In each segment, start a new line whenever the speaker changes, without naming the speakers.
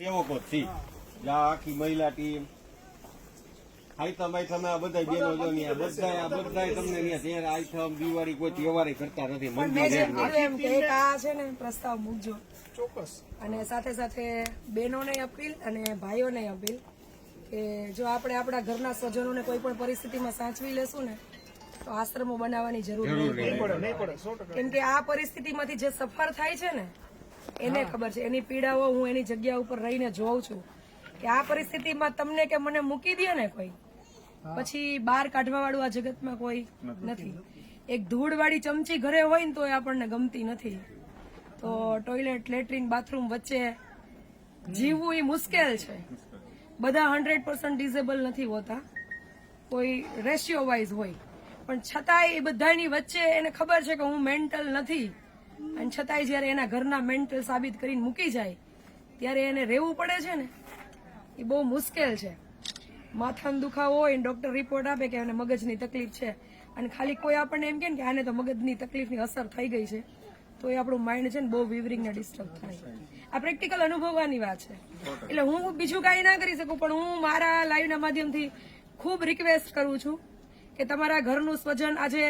સેવકો આ આખી મહિલા ટીમ આઈટમ આઈટમ આ બધા બેનો જો ને આ બધા આ બધા તમને ત્યાં ત્યારે આઈટમ દિવાળી કોઈ તહેવારે કરતા નથી
મન એમ કે એક આ છે ને પ્રસ્તાવ મૂકજો. ચોક્કસ. અને સાથે સાથે બહેનોને અપીલ અને ભાઈઓને અપીલ કે જો આપણે આપણા ઘરના સ્વજનોને કોઈ પણ પરિસ્થિતિમાં સાચવી લેશું ને તો આશ્રમો બનાવવાની જરૂર નહીં. પડે કેમ કે આ પરિસ્થિતિમાંથી જે સફર થાય છે ને એને ખબર છે. એની પીડાઓ હું એની જગ્યા ઉપર રહીને જોઉં છું કે આ પરિસ્થિતિમાં તમને કે મને મૂકી દે ને કોઈ? પછી બહાર કાઢવા વાળું આ જગતમાં કોઈ નથી. એક ધૂળવાળી ચમચી ઘરે હોય ને તો એ આપણને ગમતી નથી. તો ટોયલેટ લેટ્રિન બાથરૂમ વચ્ચે જીવવું એ મુશ્કેલ છે. બધા હંડ્રેડ પર્સન્ટ ડિઝેબલ નથી હોતા. કોઈ રેશિયો વાઇઝ હોય. પણ છતાંય એ બધાની વચ્ચે એને ખબર છે કે હું મેન્ટલ નથી. અને છતાંય જ્યારે એના ઘરના મેન્ટલ સાબિત કરીને મૂકી જાય, ત્યારે એને રહેવું પડે છે ને? એ બહુ મુશ્કેલ છે. માથાનો દુખાવો હોય ડોક્ટર રિપોર્ટ આપે કે એને મગજની તકલીફ છે. અને ખાલી કોઈ આપણને એમ કે ને કે આને તો મગજની તકલીફની અસર થઈ ગઈ છે. તો એ આપણું માઇન્ડ છે ને બહુ વિવરિંગ ને ડિસ્ટર્બ થાય. આ પ્રેક્ટિકલ અનુભવવાની વાત છે. એટલે હું બીજું કાંઈ ના કરી શકું, પણ હું મારા લાઈવના માધ્યમથી ખૂબ રિક્વેસ્ટ કરું છું કે તમારા ઘરનું સ્વજન આજે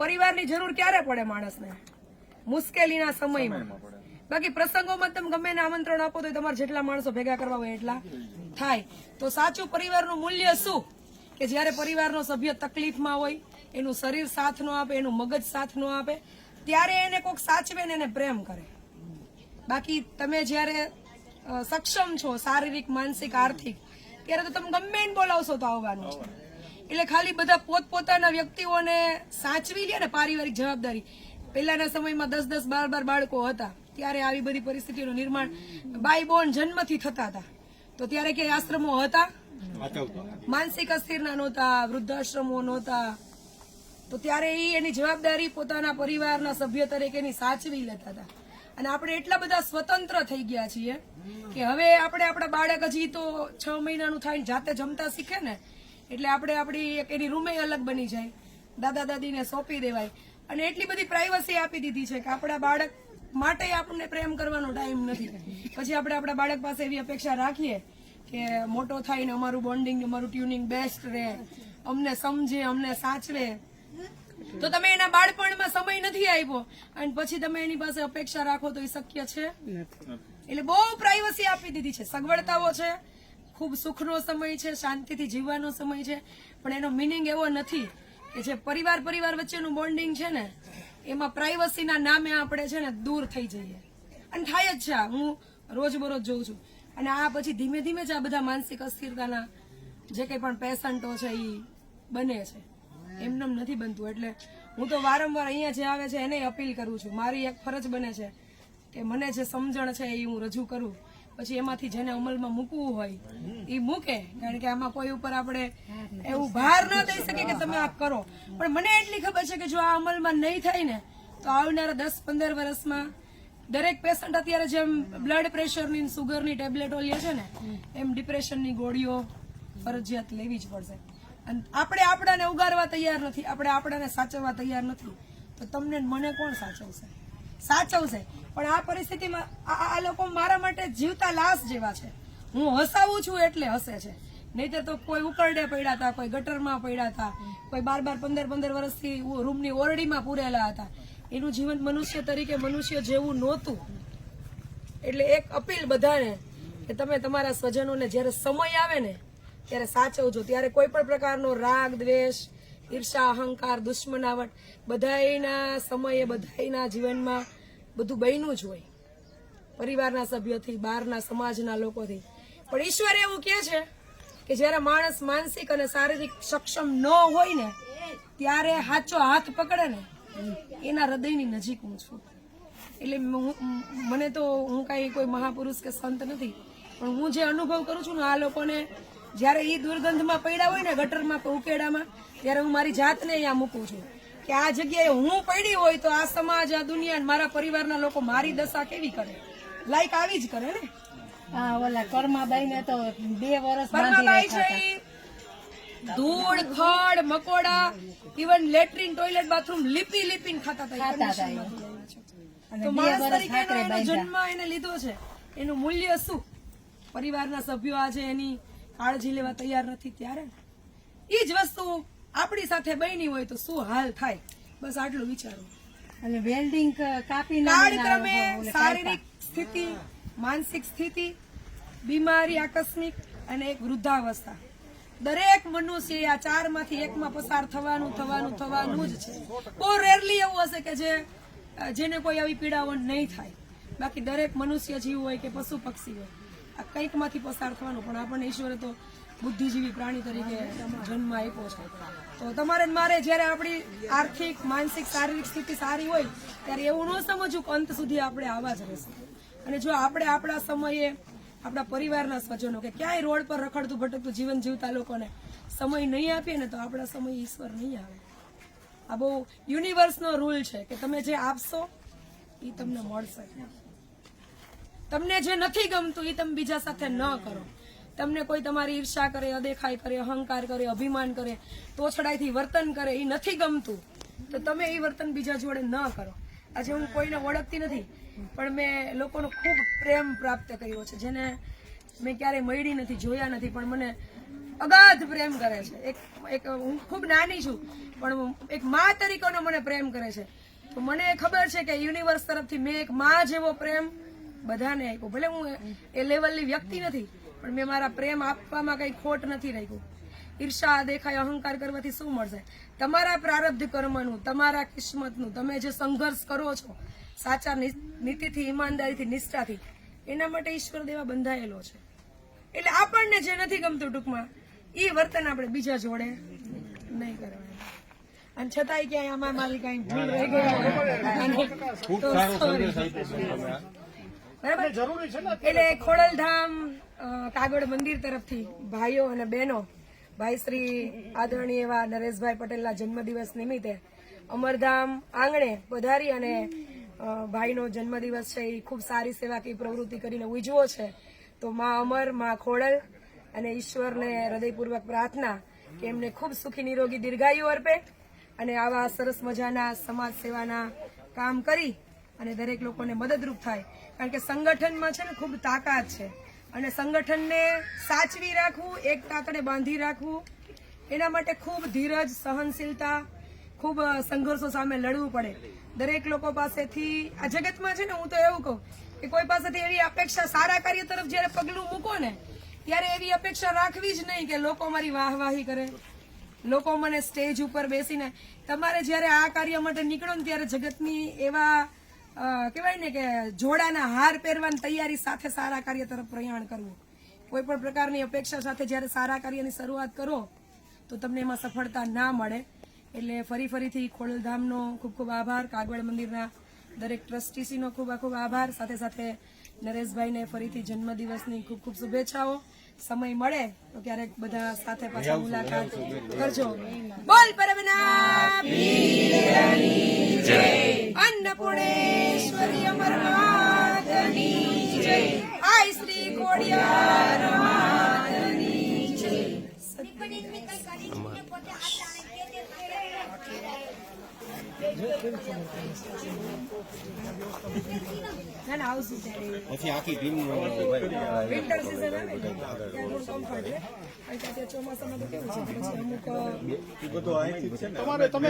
પરિવારની જરૂર ક્યારે પડે માણસને? મુશ્કેલીના સમયમાં. બાકી પ્રસંગોમાં તમે ગમે આમંત્રણ આપો તો તમારે જેટલા માણસો ભેગા કરવા હોય એટલા થાય. તો સાચું પરિવારનું મૂલ્ય શું? કે જ્યારે પરિવારનો સભ્ય તકલીફમાં હોય એનું શરીર સાથ ન આપે એનું મગજ સાથ ન આપે ત્યારે એને કોઈક સાચવે ને એને પ્રેમ કરે. બાકી તમે જ્યારે સક્ષમ છો શારીરિક માનસિક આર્થિક ત્યારે તો તમે ગમે એને બોલાવશો તો આવવાનું છે. એટલે ખાલી બધા પોતપોતાના વ્યક્તિઓને સાચવી લે ને પારિવારિક જવાબદારી. પહેલાના સમયમાં દસ દસ બાર બાર બાળકો હતા. ત્યારે આવી બધી પરિસ્થિતિનું નિર્માણ બાય બોન જન્મથી થતા હતા. તો ત્યારે કે આશ્રમો હતા? માનસિક અસ્થિરના નહોતા, વૃદ્ધાશ્રમો નહોતા. તો ત્યારે એ એની જવાબદારી પોતાના પરિવારના સભ્ય તરીકેની સાચવી લેતા હતા. અને આપણે એટલા બધા સ્વતંત્ર થઈ ગયા છીએ કે હવે આપણે આપણા બાળક હજી તો છ મહિનાનું થાય જાતે જમતા શીખે ને, એટલે આપણે આપણી એક એની રૂમે અલગ બની જાય. દાદા દાદીને સોંપી દેવાય. અને એટલી બધી પ્રાઇવસી આપી દીધી છે કે આપણા બાળક માટે આપણને પ્રેમ કરવાનો ટાઈમ નથી. પછી આપણે આપણા બાળક પાસે એવી અપેક્ષા રાખીએ કે મોટો થાય ને અમારું બોન્ડિંગ અમારું ટ્યુનિંગ બેસ્ટ રહે. અમને સમજે અમને સાચવે. તો તમે એના બાળપણમાં સમય નથી આપ્યો. અને પછી તમે એની પાસે અપેક્ષા રાખો તો એ શક્ય છે? એટલે બહુ પ્રાઇવસી આપી દીધી છે. સગવડતાઓ છે. ખૂબ સુખનો સમય છે શાંતિથી જીવવાનો સમય છે. પણ એનો મિનિંગ એવો નથી કે જે પરિવાર પરિવાર વચ્ચેનું બોન્ડિંગ છે ને, એમાં પ્રાઇવસીના નામે આપણે છે ને દૂર થઈ જઈએ. અને થાય જ છે. હું રોજબરોજ જોઉં છું. અને આ પછી ધીમે ધીમે જ આ બધા માનસિક અસ્થિરતાના જે કંઈ પણ પેશન્ટો છે એ બને છે. એમને નથી બનતું. એટલે હું તો વારંવાર અહીંયા જે આવે છે, એને અપીલ કરું છું. મારી એક ફરજ બને છે કે મને જે સમજણ છે એ હું રજૂ કરું. પછી એમાંથી જેને અમલમાં મૂકવું હોય એ મૂકે. કારણ કે આમાં કોઈ ઉપર આપણે એવું ભાર ન દઈ શકીએ કે તમે આ કરો. પણ મને એટલી ખબર છે કે જો આ અમલમાં નહીં થાય ને, તો આવનારા દસ પંદર વર્ષમાં દરેક પેશન્ટ અત્યારે જેમ બ્લડ પ્રેશરની સુગરની ટેબ્લેટો લે છે ને, એમ ડિપ્રેશનની ગોળીઓ ફરજિયાત લેવી જ પડશે. અને આપણે આપણાને ઉગારવા તૈયાર નથી, આપણે આપણાને સાચવવા તૈયાર નથી. તો તમને મને કોણ સાચવશે? સાચવશે પણ આ પરિસ્થિતિમાં આ લોકો મારા માટે જીવતા લાશ જેવા છે. હું હસાવું છું એટલે હસે છે. નહીતર તો કોઈ ઉકરડે પડ્યા હતા, કોઈ ગટરમાં પડ્યા હતા, કોઈ બાર બાર પંદર પંદર વર્ષથી રૂમની ઓરડીમાં પૂરેલા હતા. એનું જીવન મનુષ્ય તરીકે મનુષ્ય જેવું નહોતું. એટલે એક અપીલ બધાને કે તમે તમારા સ્વજનોને જ્યારે સમય આવે ને, ત્યારે સાચવજો. ત્યારે કોઈ પણ પ્રકારનો રાગ, દ્વેષ ઈર્ષા, અહંકાર, દુશ્મનાવટ, બધાયના સમયે, બધાયના જીવનમાં બધું બન્યું જ હોય. પરિવારના સભ્યોથી, બહારના સમાજના લોકોથી. પણ ઈશ્વર એવું કહે છે કે જ્યારે માણસ માનસિક અને શારીરિક સક્ષમ ન હોય ને, ત્યારે હાચો હાથ પકડે ને, એના હૃદયની નજીક હું છું. એટલે મને તો હું કાંઈ કોઈ મહાપુરુષ કે સંત નથી, પણ હું જે અનુભવ કરું છું ને, આ લોકોને જ્યારે એ દુર્ગંધમાં પડ્યા હોય ને ગટરમાં કે ઉકેડામાં ત્યારે હું મારી જાતને અહીંયા મૂકું છું. કે આ જગ્યાએ હું પડી હોય તો આ સમાજ આ દુનિયા મારા પરિવારના લોકો મારી દશા કેવી કરે? લાઈક આવી જ કરે ને?
હા ઓલા કર્માબાઈ ને તો બે વર્ષ
છે ધૂળ ખડ મકોડા ઇવન લેટ્રિન ટોયલેટ બાથરૂમ લીપી લીપીને ખાતા હતા. તો માણસ તરીકે. જન્મ એને લીધો છે. એનું મૂલ્ય શું? પરિવારના સભ્યો આજે એની કાળજી લેવા તૈયાર નથી ત્યારે એ જ વસ્તુ આપણી સાથે બની હોય તો શું હાલ થાય? બસ આટલું વિચારો.
અને વેલ્ડિંગ કાપી
કાળક્રમે શારીરિક સ્થિતિ માનસિક સ્થિતિ બીમારી આકસ્મિક અને એક વૃદ્ધાવસ્થા. દરેક મનુષ્ય આ ચારમાંથી એકમાં પસાર થવાનું થવાનું થવાનું જ છે. બહુ રેરલી એવું હશે કે જે જેને કોઈ આવી પીડાઓ નહીં થાય. બાકી દરેક મનુષ્ય જીવ હોય કે પશુ પક્ષી હોય. આ કંઈકમાંથી પસાર થવાનું, પણ આપણને ઈશ્વરે તો બુદ્ધિજીવી પ્રાણી તરીકે જન્મ આપ્યો છે. તો તમારે મારે જ્યારે આપણી આર્થિક, માનસિક, શારીરિક સ્થિતિ સારી હોય, ત્યારે એવું ન સમજવું કે અંત સુધી આપણે આવા જ રહેશે. અને જો આપણે આપણા સમયે, આપણા પરિવારના સ્વજનો કે ક્યાંય રોડ પર રખડતું, ભટકતું જીવન જીવતા લોકોને સમય નહીં આપીએ ને તો આપણા સમય ઈશ્વર નહીં આવે. આ બહુ યુનિવર્સનો રૂલ છે કે તમે જે આપશો એ તમને મળશે. તમને જે નથી ગમતું એ તમે બીજા સાથે ન કરો. તમને કોઈ તમારી ઈર્ષા કરે, અદેખાઈ કરે, અહંકાર કરે, અભિમાન કરે, તોછડાઈથી વર્તન કરે, એ નથી ગમતું, તો તમે એ વર્તન બીજા જોડે ન કરો. આજે હું કોઈને ઓળખતી નથી, પણ મેં લોકોનો ખૂબ પ્રેમ પ્રાપ્ત કર્યો છે, જેને મેં ક્યારેય મળી નથી, જોયા નથી, પણ મને અગાધ પ્રેમ કરે છે. એક એક, હું ખૂબ નાની છું, પણ એક મા તરીકેનો મને પ્રેમ કરે છે. તો મને ખબર છે કે યુનિવર્સ તરફથી મેં એક મા જેવો પ્રેમ બધાને આપ્યો. ભલે હું એ લેવલની વ્યક્તિ નથી, પણ મેં મારા પ્રેમ આપવામાં કંઈ ખોટ નથી રાખ્યું. ઈર્ષા, દેખાય, અહંકાર કરવાથી શું મળશે? તમારા પ્રારબ્ધ કર્મનું, તમારા કિસ્મતનું, તમે જે સંઘર્ષ કરો છો, સાચા નીતિથી, ઈમાનદારીથી, નિષ્ઠાથી, એના માટે ઈશ્વર દેવા બંધાયેલો છે. એટલે આપણને જે નથી ગમતું ટૂંકમાં એ વર્તન આપણે બીજા જોડે નહીં કરવાનું. અને છતાંય ક્યાંય આમાં મારી કઈ ભૂલ રહી ગઈ
છે
બરાબર એટલે ખોડલધામ કાગળ મંદિર તરફથી ભાઈઓ અને બહેનો ભાઈ શ્રી આદરણીય એવા નરેશભાઈ પટેલના જન્મદિવસ નિમિત્તે અમરધામ આંગણે પધારી અને ભાઈનો જન્મદિવસ છે એ ખૂબ સારી સેવાકીય પ્રવૃત્તિ કરીને ઉજવો છે. તો માં અમરમાં ખોડલ અને ઈશ્વરને હૃદયપૂર્વક પ્રાર્થના કે એમને ખૂબ સુખી નિરોગી દીર્ઘાયુ અર્પે અને આવા સરસ મજાના સમાજ સેવાના કામ કરી અને દરેક લોકોને મદદરૂપ થાય. કારણ કે સંગઠનમાં છે ને ખૂબ તાકાત છે. અને સંગઠનને સાચવી રાખવું, એક તાતડે બાંધી રાખવું, એના માટે ખૂબ ધીરજ, સહનશીલતા, ખૂબ સંઘર્ષો સામે લડવું પડે. દરેક લોકો પાસેથી, આ જગતમાં છે ને હું તો એવું કહું કે કોઈ પાસેથી એવી અપેક્ષા સારા કાર્ય તરફ જ્યારે પગલું મૂકો ને, ત્યારે એવી અપેક્ષા રાખવી જ નહીં કે લોકો મારી વાહવાહી કરે. લોકો મને સ્ટેજ ઉપર બેસીને, તમારે જ્યારે આ કાર્ય માટે નીકળો ને ત્યારે જગતની એવા કહેવાય ને કે જોડાના હાર પહેરવાની તૈયારી સાથે સારા કાર્ય તરફ પ્રયાણ કરવું. કોઈ પણ પ્રકારની અપેક્ષા સાથે જ્યારે સારા કાર્યની શરૂઆત કરો તો તમને એમાં સફળતા ના મળે. એટલે ફરી ફરીથી ખોડલધામનો ખૂબ ખૂબ આભાર કાગવડ મંદિરના દરેક ટ્રસ્ટીસીનો ખૂબ ખૂબ આભાર. સાથે સાથે નરેશભાઈને ફરીથી જન્મદિવસની ખૂબ ખૂબ શુભેચ્છાઓ. સમય મળે તો ક્યારેક બધા સાથે પાછા મુલાકાત કરજો. બોલ પરમના જય. અન્નપૂર્ણેશ્વરી અમર માતની જય. આઈ શ્રી ખોડિયાર માતની જય. ના ના?
પછી આખી ટીમ
વિન્ટર સિઝન આવે ચોમાસામાં તો કેવું છે? પછી અમુક
તમારે તમે